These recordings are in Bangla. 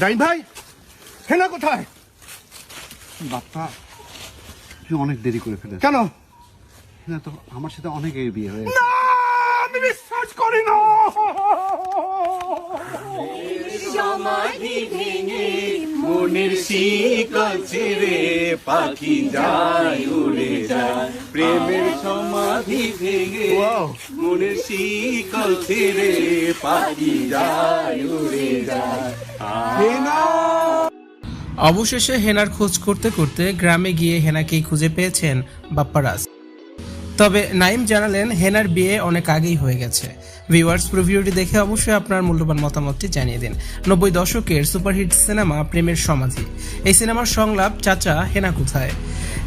ডাইন ভাই হেনা কোথায়? বাপ্পা তুই অনেক দেরি করে ফেলে কেন? হ্যাঁ তো আমার সাথে অনেক বিয়ে হয়ে না আমি বিশ্বাস করি না। মনের শিকল ছেড়ে পাখি যায় উড়ে যায়। প্রেমের সমাধি ভেঙে. মনের শিকল ছেড়ে পাখি যায় উড়ে যায়। অবশেষে হেনার খোঁজ করতে করতে গ্রামে গিয়ে হেনাকেই খুঁজে পেয়েছেন বাপ্পারাজ। তবে নাইম জানালেন, হেনার বিয়ে অনেক আগেই হয়ে গেছে। ভিউয়ার্স, প্রিভিউটি দেখে অবশ্যই আপনার মূল্যবান মতামতটি জানিয়ে দিন। নব্বই দশকের সুপারহিট সিনেমা প্রেমের সমাধি। এই সিনেমার সংলাপ, চাচা, হেনা কোথায়?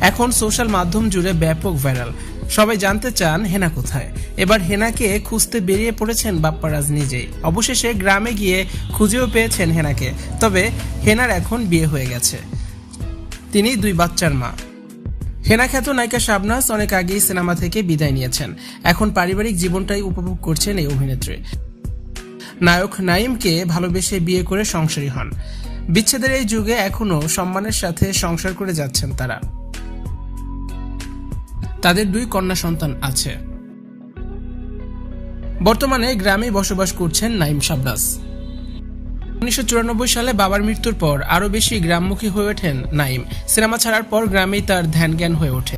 এখন সোশ্যাল মাধ্যম জুড়ে ব্যাপক ভাইরাল। সবাই জানতে চান, হেনা কোথায়? এবার হেনাকে খুঁজতে বেরিয়ে পড়েছেন বাপ্পারাজ নিজেই। অবশেষে গ্রামে গিয়ে খুঁজেও পেয়েছেন হেনাকে। তবে হেনার এখন বিয়ে হয়ে গেছে। তিনি দুই বাচ্চার মা। হেনা খ্যাত নায়িকা শাবনাজ অনেক আগেই সিনেমা থেকে বিদায় নিয়েছেন। এখন পারিবারিক জীবনটাই উপভোগ করছেন এই অভিনেত্রী। নায়ক নাইমকে ভালোবেসে বিয়ে করে সংসারী হন। বিচ্ছেদের এই যুগে এখনও সম্মানের সাথে সংসার করে যাচ্ছেন তারা। তাদের দুই কন্যা সন্তান আছে। বর্তমানে গ্রামে বসবাস করছেন নাইম শাবনাজ। উনিশশো সালে বাবার মৃত্যুর পর আরও বেশি গ্রামমুখী হয়ে ওঠেন নাইম। সিনেমা ছাড়ার পর গ্রামেই তার ধ্যান জ্ঞান হয়ে ওঠে।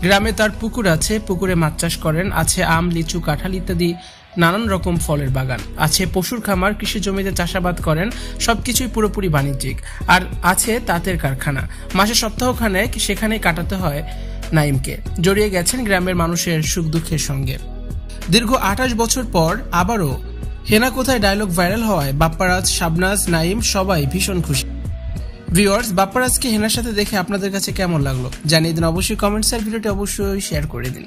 গ্রামে তার পুকুর আছে, পুকুরে মাছ চাষ করেন, আছে আম, লিচু, কাঁঠাল ইত্যাদি নানান রকম ফলের বাগান। আছে পশুর খামার, কৃষি জমিতে চাষাবাদ করেন, সবকিছুই পুরোপুরি বাণিজ্যিক। আর আছে তাঁতের কারখানা। মাসে সপ্তাহখানেক সেখানে কাটাতে হয় নাইমকে। জড়িয়ে গেছেন গ্রামের মানুষের সুখ দুঃখের সঙ্গে। দীর্ঘ আঠাশ বছর পর আবারও হেনা কোথায় ডায়লগ ভাইরাল হওয়ায়? বাপ্পারাজ, শাবনাজ, নাইম, সবাই ভীষণ খুশি। ভিউয়ার্স বাপ্পারাজকে হেনার সাথে দেখে আপনাদের কাছে কেমন লাগল? জানিয়ে দিন অবশ্যই কমেন্টস আর ভিডিওটি অবশ্যই শেয়ার করে দিন।